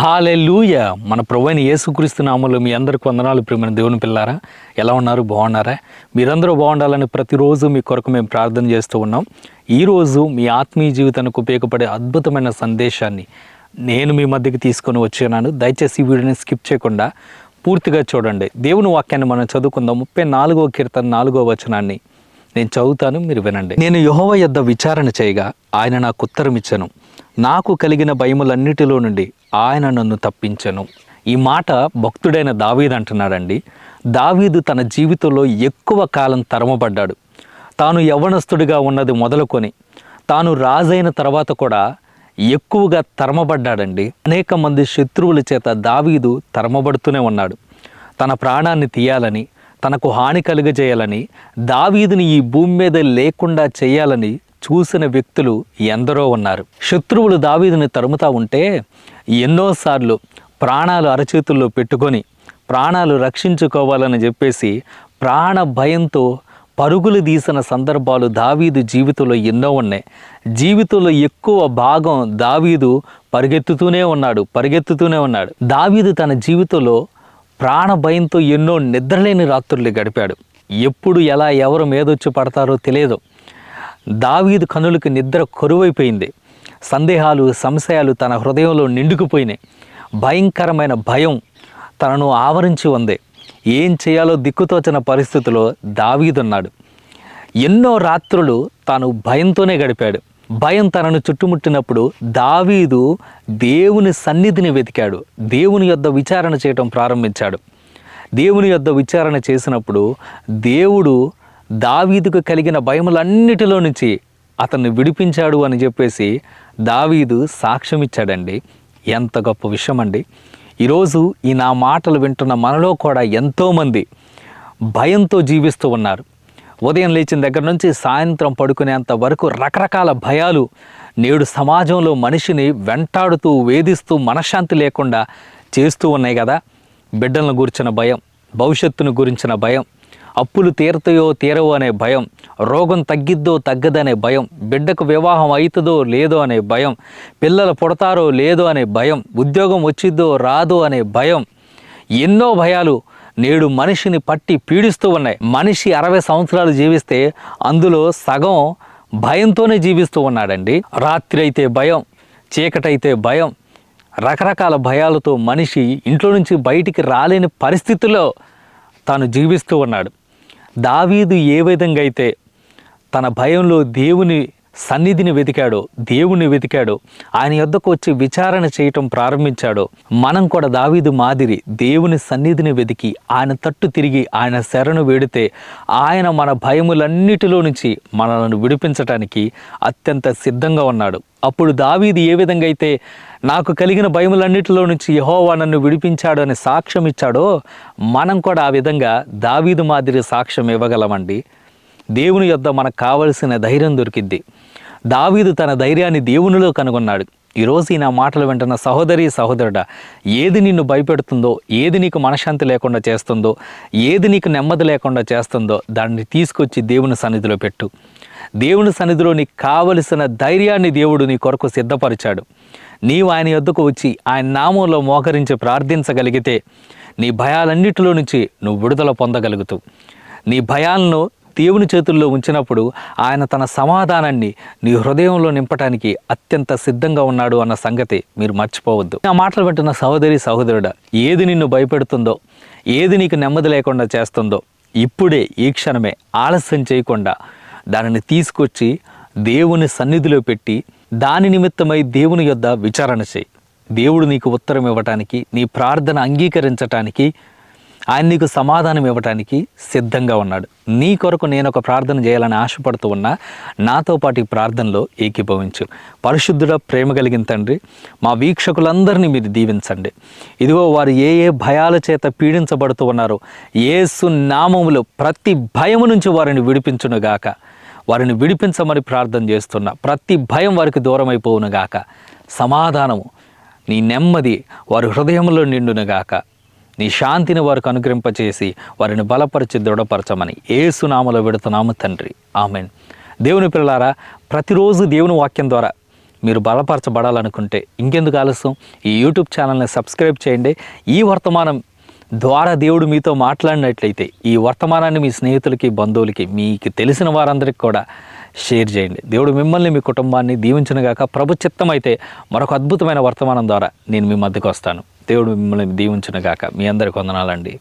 Hallelujah. మన ప్రభువైన యేసుక్రీస్తు నామంలో మీ అందరికి వందనాలు ప్రియమైన దేవుని పిల్లారా. ఎలా ఉన్నారు? బాగున్నారా? మీరందరూ బాగుండాలని ప్రతిరోజు మీ కొరకు మేము ప్రార్థన చేస్తూ ఉన్నాం. ఈరోజు మీ ఆత్మీయ జీవితానికి ఉపయోగపడే అద్భుతమైన సందేశాన్ని నేను మీ మధ్యకి తీసుకొని వచ్చాను దయచేసి ఈ వీడియోని స్కిప్ చేయకుండా పూర్తిగా చూడండి. దేవుని వాక్యాన్ని మనం చదువుకుందాం. ముప్పై నాలుగో కీర్తన నాలుగో వచనాన్ని నేను చదువుతాను మీరు వినండి. నేను యెహోవా యొద్ద విచారణ చేయగా ఆయన నాకు ఉత్తరం ఇచ్చను నాకు కలిగిన భయములన్నిటిలో నుండి ఆయన నన్ను తప్పించను. ఈ మాట భక్తుడైన దావీద్ అంటున్నాడండి. దావీదు తన జీవితంలో ఎక్కువ కాలం తరమబడ్డాడు. తాను యవ్వనస్తుడిగా ఉన్నది మొదలుకొని తాను రాజైన తర్వాత కూడా ఎక్కువగా తరమబడ్డాడండి. అనేక మంది శత్రువుల చేత దావీదు తరమబడుతూనే ఉన్నాడు. తన ప్రాణాన్ని తీయాలని తనకు హాని కలుగజేయాలని దావీదుని ఈ భూమి మీద లేకుండా చేయాలని చూసిన వ్యక్తులు ఎందరో ఉన్నారు. శత్రువులు దావీదుని తరుముతా ఉంటే ఎన్నోసార్లు ప్రాణాలు అరచేతుల్లో పెట్టుకొని ప్రాణాలు రక్షించుకోవాలని చెప్పేసి ప్రాణ భయంతో పరుగులు తీసిన సందర్భాలు దావీదు జీవితంలో ఎన్నో ఉన్నాయి. జీవితంలో ఎక్కువ భాగం దావీదు పరిగెత్తుతూనే ఉన్నాడు పరిగెత్తుతూనే ఉన్నాడు. దావీదు తన జీవితంలో ప్రాణ భయంతో ఎన్నో నిద్రలేని రాత్రులు గడిపాడు. ఎప్పుడు ఎలా ఎవరు మీదొచ్చి పడతారో తెలియదు. దావీదు కనులకు నిద్ర కరువైపోయింది. సందేహాలు సంశయాలు తన హృదయంలో నిండుకుపోయినాయి. భయంకరమైన భయం తనను ఆవరించి ఉంది. ఏం చేయాలో దిక్కుతోచిన పరిస్థితిలో దావీదున్నాడు. ఎన్నో రాత్రులు తాను భయంతోనే గడిపాడు. భయం తనను చుట్టుముట్టినప్పుడు దావీదు దేవుని సన్నిధిని వెతికాడు. దేవుని యొద్ద విచారణ చేయటం ప్రారంభించాడు. దేవుని యొద్ద విచారణ చేసినప్పుడు దేవుడు దావీదుకు కలిగిన భయములన్నిటిలో నుంచి అతన్ని విడిపించాడు అని చెప్పేసి దావీదు సాక్ష్యం ఇచ్చాడండి ఎంత గొప్ప విషయం అండి ఈరోజు ఈ నా మాటలు వింటున్న మనలో కూడా ఎంతోమంది భయంతో జీవిస్తూ ఉన్నారు. ఉదయం లేచిన దగ్గర నుంచి సాయంత్రం పడుకునేంత వరకు రకరకాల భయాలు నేడు సమాజంలో మనిషిని వెంటాడుతూ వేధిస్తూ మనశ్శాంతి లేకుండా చేస్తూ ఉన్నాయి కదా. బిడ్డలను గురించిన భయం భవిష్యత్తును గురించిన భయం అప్పులు తీరతాయో తీరవో అనే భయం రోగం తగ్గిద్దో తగ్గదనే భయం బిడ్డకు వివాహం అవుతుందో లేదో అనే భయం పిల్లలు పుడతారో లేదో అనే భయం ఉద్యోగం వచ్చిద్దో రాదో అనే భయం. ఎన్నో భయాలు నేడు మనిషిని పట్టి పీడిస్తూ ఉన్నాయి. మనిషి అరవై సంవత్సరాలు జీవిస్తే అందులో సగం భయంతోనే జీవిస్తూ ఉన్నాడండి. రాత్రి అయితే భయం చీకటైతే భయం. రకరకాల భయాలతో మనిషి ఇంట్లో నుంచి బయటికి రాలేని పరిస్థితుల్లో తాను జీవిస్తూ ఉన్నాడు. దావీదు ఏ విధంగా అయితే తన భయంలో దేవుని సన్నిధిని వెతికాడో దేవుని వెతికాడో ఆయన యొద్దకు వచ్చి విచారణ చేయటం ప్రారంభించాడో. మనం కూడా దావీదు మాదిరి దేవుని సన్నిధిని వెతికి ఆయన తట్టు తిరిగి ఆయన శరణు వేడితే ఆయన మన భయములన్నిటిలో నుంచి మనలను విడిపించటానికి అత్యంత సిద్ధంగా ఉన్నాడు. అప్పుడు దావీదు ఏ విధంగా అయితే నాకు కలిగిన భయములన్నిటిలో నుంచి యహోవా నన్ను విడిపించాడు అని సాక్ష్యం ఇచ్చాడో మనం కూడా ఆ విధంగా దావీదు మాదిరి సాక్ష్యం ఇవ్వగలమండి. దేవుని యొద్ద మనకు కావలసిన ధైర్యం దొరికిద్ది. దావీదు తన ధైర్యాన్ని దేవునిలో కనుగొన్నాడు. ఈరోజు ఈ నా మాటలు వింటున్న సహోదరి సహోదరుడా ఏది నిన్ను భయపెడుతుందో ఏది నీకు మనశ్శాంతి లేకుండా చేస్తుందో ఏది నీకు నెమ్మది లేకుండా చేస్తుందో దాన్ని తీసుకొచ్చి దేవుని సన్నిధిలో పెట్టు. దేవుని సన్నిధిలో నీకు కావలసిన ధైర్యాన్ని దేవుడు నీ కొరకు సిద్ధపరిచాడు. నీవు ఆయన యొద్దకు వచ్చి ఆయన నామంలో మోకరించి ప్రార్థించగలిగితే నీ భయాలన్నిటిలో నుంచి నువ్వు విడుదల పొందగలుగుతావు. నీ భయాలను దేవుని చేతుల్లో ఉంచినప్పుడు ఆయన తన సమాధానాన్ని నీ హృదయంలో నింపటానికి అత్యంత సిద్ధంగా ఉన్నాడు అన్న సంగతి మీరు మర్చిపోవద్దు. ఆ మాటలు వింటున్న సహోదరి సహోదరుడా ఏది నిన్ను భయపెడుతుందో ఏది నీకు నెమ్మది లేకుండా చేస్తుందో ఇప్పుడే ఈ క్షణమే ఆలస్యం చేయకుండా దానిని తీసుకొచ్చి దేవుని సన్నిధిలో పెట్టి దాని నిమిత్తమై దేవుని యొద్ద విచారణ చేయి. దేవుడు నీకు ఉత్తరం ఇవ్వటానికి నీ ప్రార్థన అంగీకరించటానికి ఆయన నీకు సమాధానం ఇవ్వటానికి సిద్ధంగా ఉన్నాడు. నీ కొరకు నేను ఒక ప్రార్థన చేయాలని ఆశపడుతూ ఉన్నా నాతో పాటు ఈ ప్రార్థనలో ఏకీభవించు. పరిశుద్ధుడ ప్రేమ కలిగిన తండ్రి మా వీక్షకులందరినీ మీరు దీవించండి. ఇదిగో వారు ఏ ఏ భయాల చేత పీడించబడుతూ ఉన్నారో ఏసు నామములో ప్రతి భయము నుంచి వారిని విడిపించునుగాక. వారిని విడిపించమని ప్రార్థన చేస్తున్నా. ప్రతి భయం వారికి దూరం గాక సమాధానము నీ నెమ్మది వారి హృదయంలో నిండునుగాక. నీ శాంతిని వారికి అనుగ్రహింపచేసి వారిని బలపరిచి దృఢపరచమని ఏసునామలో పెడుతున్నాము తండ్రి. ఆమెన్. దేవుని పిల్లారా ప్రతిరోజు దేవుని వాక్యం ద్వారా మీరు బలపరచబడాలనుకుంటే ఇంకెందుకు ఆలస్యం? ఈ యూట్యూబ్ ఛానల్ని సబ్స్క్రైబ్ చేయండి. ఈ వర్తమానం ద్వారా దేవుడు మీతో మాట్లాడినట్లయితే ఈ వర్తమానాన్ని మీ స్నేహితులకి బంధువులకి మీకు తెలిసిన వారందరికీ కూడా షేర్ చేయండి. దేవుడు మిమ్మల్ని మీ కుటుంబాన్ని దీవించునుగాక. ప్రభు అయితే మరొక అద్భుతమైన వర్తమానం ద్వారా నేను మీ మధ్యకు వస్తాను. దేవుడు మిమ్మల్ని దీవించునుగాక. మీ అందరికి వందనాలండి.